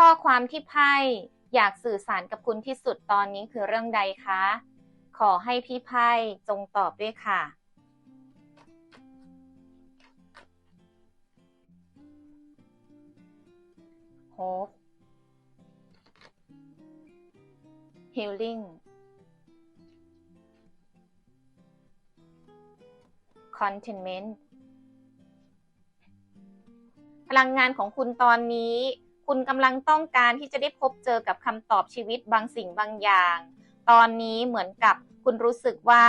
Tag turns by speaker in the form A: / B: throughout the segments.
A: ข้อความที่ไพ่อยากสื่อสารกับคุณที่สุดตอนนี้คือเรื่องใดคะ ขอให้พี่ไพ่จงตอบด้วยค่ะ hope healing contentment พลังงานของคุณตอนนี้ คุณกำลังต้องการที่จะได้พบเจอกับคำตอบชีวิตบางสิ่งบางอย่าง ตอนนี้เหมือนกับคุณรู้สึกว่า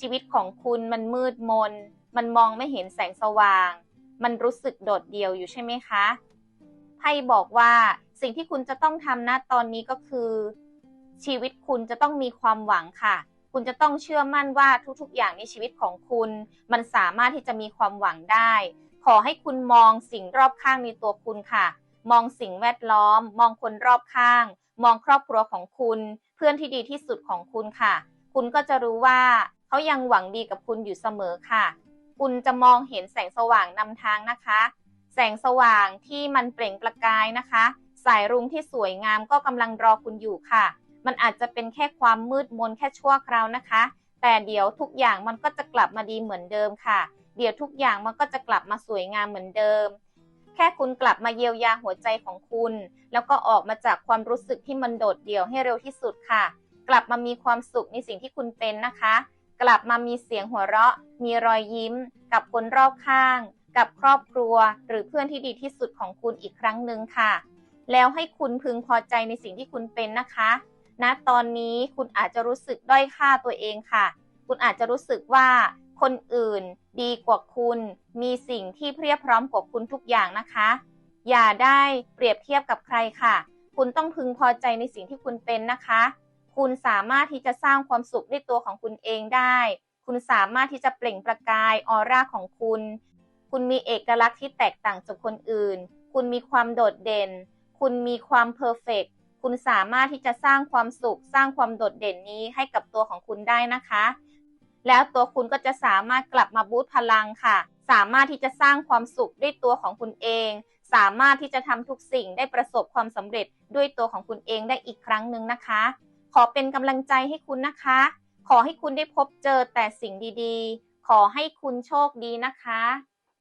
A: ชีวิตของคุณมันมืดมน มันมองไม่เห็นแสงสว่าง มันรู้สึกโดดเดี่ยวอยู่ใช่ไหมคะไพ่บอกว่าสิ่งที่คุณจะต้องทำณตอนนี้ก็คือ ชีวิตคุณจะต้องมีความหวังค่ะ คุณจะต้องเชื่อมั่นว่าทุกๆ อย่างในชีวิตของคุณ มันสามารถที่จะมีความหวังได้ ขอให้คุณมองสิ่งรอบข้างในตัวคุณค่ะ มองสิ่งแวดล้อม มองคนรอบข้าง มองครอบครัวของคุณ เพื่อนที่ดีที่สุดของคุณค่ะ คุณก็จะรู้ว่าเขายังหวังดีกับคุณอยู่เสมอค่ะ คุณจะมองเห็นแสงสว่างนำทางนะคะ แสงสว่างที่มันเปล่งประกายนะคะ สายรุ้งที่สวยงามก็กำลังรอคุณอยู่ค่ะ มันอาจจะเป็นแค่ความมืดมนแค่ชั่วคราวนะคะ แต่เดี๋ยวทุกอย่างมันก็จะกลับมาดีเหมือนเดิมค่ะ เดี๋ยวทุกอย่างมันก็จะกลับมาสวยงามเหมือนเดิม แค่คุณกลับมาเยียวยาหัวใจของคุณ แล้วก็ออกมาจากความรู้สึกที่มันโดดเดี่ยวให้เร็วที่สุดค่ะ กลับมามีความสุขในสิ่งที่คุณเป็นนะคะ กลับมามีเสียงหัวเราะ มีรอยยิ้ม กับคนรอบข้าง กับครอบครัว หรือเพื่อนที่ดีที่สุดของคุณอีกครั้งหนึ่งค่ะ แล้วให้คุณพึงพอใจในสิ่งที่คุณเป็นนะคะณนะตอนนี้คุณอาจจะรู้สึกด้อยค่าตัวเองค่ะ คุณอาจจะรู้สึกว่า คนอื่นดีกว่าคุณ มีสิ่งที่เพียบพร้อมกว่าคุณทุกอย่างนะคะ อย่าได้เปรียบเทียบกับใครค่ะ คุณต้องพึงพอใจในสิ่งที่คุณเป็นนะคะ คุณสามารถที่จะสร้างความสุขด้วยตัวของคุณเองได้ คุณสามารถที่จะเปล่งประกายออร่าของคุณ คุณมีเอกลักษณ์ที่แตกต่างจากคนอื่น คุณมีความโดดเด่น คุณมีความเพอร์เฟกคุณสามารถที่จะสร้างความสุข สร้างความโดดเด่นนี้ให้กับตัวของคุณได้นะคะ แล้วตัวคุณก็จะสามารถกลับมาบูตพลังค่ะ สามารถที่จะสร้างความสุขด้วยตัวของคุณเอง สามารถที่จะทำทุกสิ่งได้ประสบความสำเร็จด้วยตัวของคุณเองได้อีกครั้งหนึ่งนะคะ ขอเป็นกำลังใจให้คุณนะคะ ขอให้คุณได้พบเจอแต่สิ่งดีๆ ขอให้คุณโชคดีนะคะ